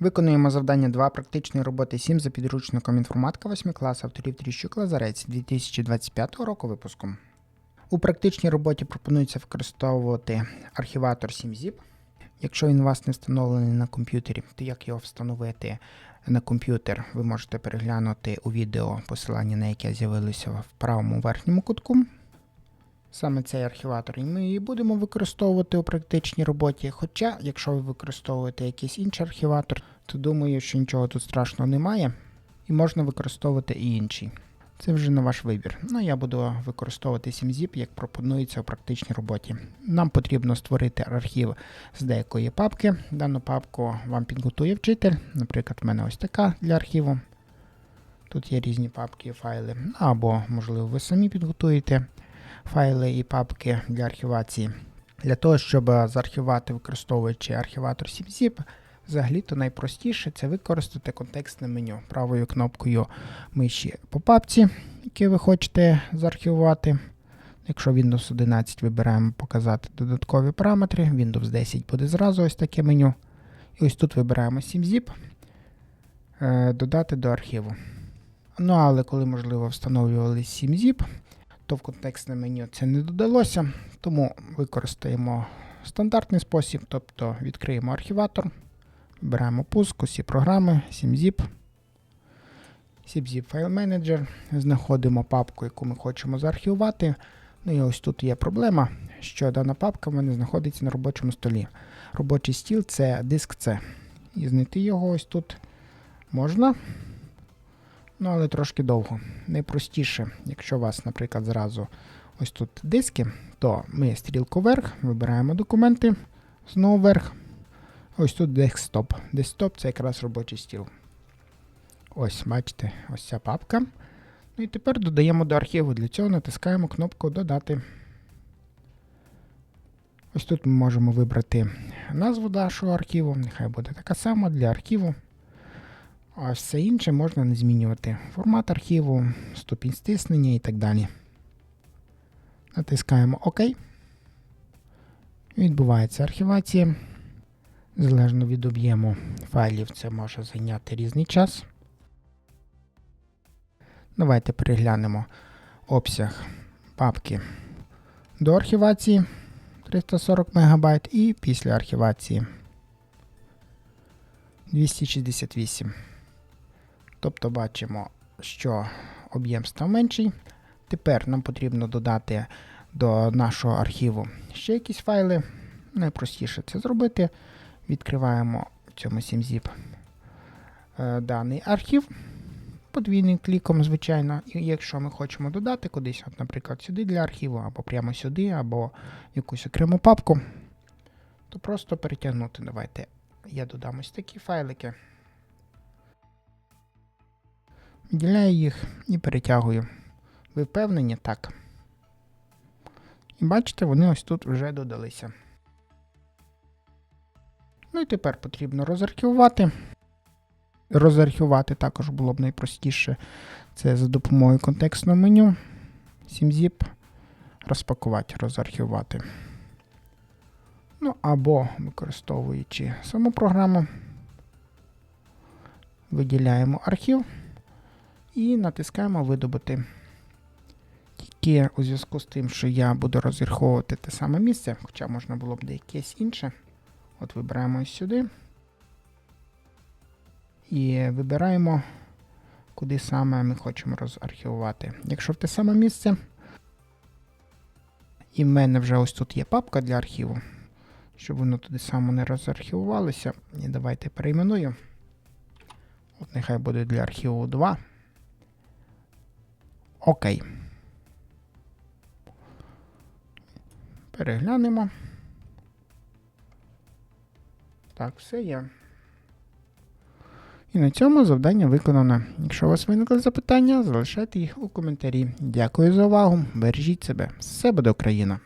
Виконуємо завдання 2 практичної роботи 7 за підручником інформатика 8 клас авторів Тріщук Лазарець 2025 року випуску. У практичній роботі пропонується використовувати архіватор 7zip. Якщо він у вас не встановлений на комп'ютері, то як його встановити на комп'ютер, ви можете переглянути у відео посилання на яке з'явилося в правому верхньому кутку. Саме цей архіватор і ми і будемо використовувати у практичній роботі. Хоча, якщо ви використовуєте якийсь інший архіватор, то думаю, що нічого тут страшного немає, і можна використовувати і інший. Це вже на ваш вибір. Ну, я буду використовувати 7zip, як пропонується у практичній роботі. Нам потрібно створити архів з деякої папки. Дану папку вам підготує вчитель. Наприклад, в мене ось така для архіву. Тут є різні папки і файли. Або, можливо, ви самі підготуєте файли і папки для архівації. Для того, щоб заархівати, використовуючи архіватор 7zip, взагалі то найпростіше це використати контекстне меню правою кнопкою миші по папці, яку ви хочете заархівувати. Якщо Windows 11 вибираємо показати додаткові параметри, Windows 10 буде зразу ось таке меню. І ось тут вибираємо 7zip, е, додати до архіву. Ну, але коли, можливо, встановлювали 7zip, то в контекстне меню це не додалося, тому використаємо стандартний спосіб, тобто відкриємо архіватор, беремо пуск, усі програми, 7zip, 7zip File Manager, знаходимо папку, яку ми хочемо заархівувати. Ну і ось тут є проблема, що дана папка в мене знаходиться на робочому столі. Робочий стіл це диск C. І знайти його ось тут можна. Ну, але трошки довго. Найпростіше, якщо у вас, наприклад, зразу ось тут диски, то ми стрілку вверх, вибираємо документи, знову вверх. Ось тут десктоп. Десктоп це якраз робочий стіл. Ось, бачите, ось ця папка. Ну і тепер додаємо до архіву. Для цього натискаємо кнопку Додати. Ось тут ми можемо вибрати назву нашого архіву. Нехай буде така сама для архіву. А все інше можна не змінювати. Формат архіву, ступінь стиснення і так далі. Натискаємо ОК. Відбувається архівація. Залежно від об'єму файлів, це може зайняти різний час. Давайте переглянемо обсяг папки до архівації 340 МБ і після архівації 268 Тобто бачимо, що об'єм став менший. Тепер нам потрібно додати до нашого архіву ще якісь файли. Найпростіше це зробити. Відкриваємо в цьому 7zip е, даний архів подвійним кліком, звичайно. І якщо ми хочемо додати кудись, от, наприклад, сюди для архіву, або прямо сюди, або якусь окрему папку, то просто перетягнути. Давайте я додам ось такі файлики. Виділяю їх і перетягую. Ви впевнені? Так. І бачите, вони ось тут вже додалися. Ну і тепер потрібно розархівувати. Розархівувати також було б найпростіше. Це за допомогою контекстного меню. 7zip. Розпакувати, розархівувати. Ну, або використовуючи саму програму, виділяємо архів і натискаємо видобути. Тільки у зв'язку з тим, що я буду розраховувати те саме місце, хоча можна було б якесь інше. От вибираємо сюди. І вибираємо, куди саме ми хочемо розархівувати. Якщо в те саме місце, і в мене вже ось тут є папка для архіву, щоб воно туди само не розархівувалося. І давайте перейменую. От нехай буде для архіву 2. Окей. Переглянемо. Так, все є. І на цьому завдання виконано. Якщо у вас виникли запитання, залишайте їх у коментарі. Дякую за увагу. Бережіть себе. Все буде Україна!